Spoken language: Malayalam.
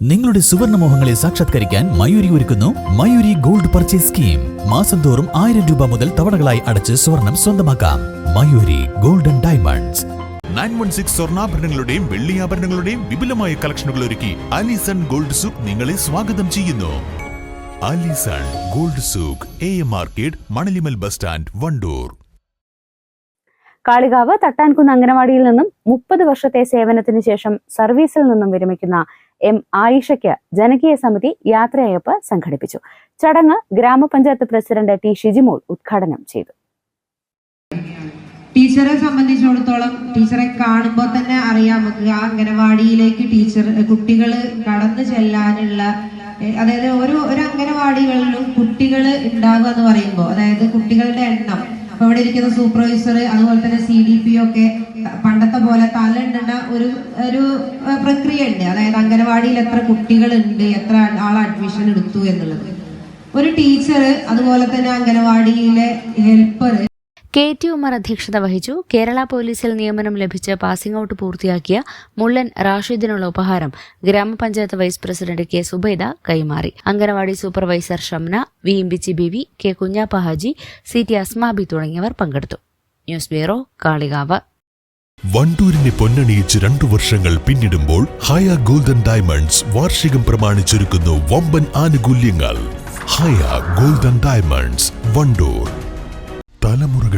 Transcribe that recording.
നിങ്ങളുടെ സുവർണ മോഹങ്ങളെ സാക്ഷാത്കരിക്കാൻ മയൂരി ഒരുക്കുന്നു മയൂരി ഗോൾഡ് പർച്ചേസ് സ്കീം. മാസം തോറും ആയിരം രൂപ മുതൽ തവണകളായി അടച്ച് സ്വർണം സ്വന്തമാക്കാം. Mayuri golden diamonds. Nine one six സ്വർണാഭരണങ്ങളുടെയും വെള്ളിയാഭരണങ്ങളുടെയും വിപുലമായ കളക്ഷനുകൾ ഒരുക്കി അലിസൺ ഗോൾഡ് സൂക്ക് നിങ്ങളെ സ്വാഗതം ചെയ്യുന്നു. Alison gold souk A M market Manalimal bus stand Wandoor. Kalikavu Thattankunnu അംഗനവാടിയിൽ നിന്നും മുപ്പത് വർഷത്തെ സേവനത്തിന് ശേഷം സർവീസിൽ നിന്നും വിരമിക്കുന്ന എം ആയിഷയ്ക്ക് ജനകീയ സമിതി യാത്രയയപ്പ് സംഘടിപ്പിച്ചു. ചടങ്ങ് ഗ്രാമപഞ്ചായത്ത് പ്രസിഡന്റ് ടി ഷിജിമോൾ ഉദ്ഘാടനം ചെയ്തു. ടീച്ചറെ സംബന്ധിച്ചിടത്തോളം ടീച്ചറെ കാണുമ്പോൾ തന്നെ അറിയാം നമുക്ക് ആ അംഗനവാടിയിലേക്ക് ടീച്ചർ കുട്ടികൾ കടന്നു ചെല്ലാനുള്ള അതായത് ഒരു ഒരു അംഗനവാടികളിലും കുട്ടികൾ ഉണ്ടാവുക എന്ന് പറയുമ്പോൾ അതായത് കുട്ടികളുടെ എണ്ണം അപ്പൊ ഇവിടെ ഇരിക്കുന്ന സൂപ്പർവൈസർ അതുപോലെ തന്നെ സി ഡി പി ഒക്കെ പണ്ടത്തെ പോലെ തലണ്ടുന്ന ഒരു ഒരു പ്രക്രിയ ഉണ്ട് അതായത് അംഗനവാടിയിൽ എത്ര കുട്ടികൾ ഉണ്ട് എത്ര ആൾ അഡ്മിഷൻ എടുത്തു എന്നുള്ളത്. ഒരു ടീച്ചർ അതുപോലെ തന്നെ അംഗനവാടിയിലെ ഹെൽപ്പർ കെ ടി ഉമർ അധ്യക്ഷത വഹിച്ചു. കേരള പോലീസിൽ നിയമനം ലഭിച്ച് പാസിംഗ് ഔട്ട് പൂർത്തിയാക്കിയ മുള്ളൻ റാഷിദിനുള്ള ഉപഹാരം ഗ്രാമപഞ്ചായത്ത് വൈസ് പ്രസിഡന്റ് കെ സുബൈദ കൈമാറി. Anganwadi supervisor Shamna V Imbichi Bivi K Kunhappa Haji C T Asmabi തുടങ്ങിയവർ പങ്കെടുത്തു. News bureau Kalikavu. വണ്ടൂരിനെ പൊന്നണിയിച്ച് രണ്ടു വർഷങ്ങൾ പിന്നിടുമ്പോൾ ഹയ ഗോൾഡൻ ഡയമണ്ട്സ് വാർഷികം പ്രമാണിച്ചൊരുക്കുന്നു വമ്പൻ ആനുകൂല്യങ്ങൾ. Haya golden diamonds Wandoor. തലമുറകൾ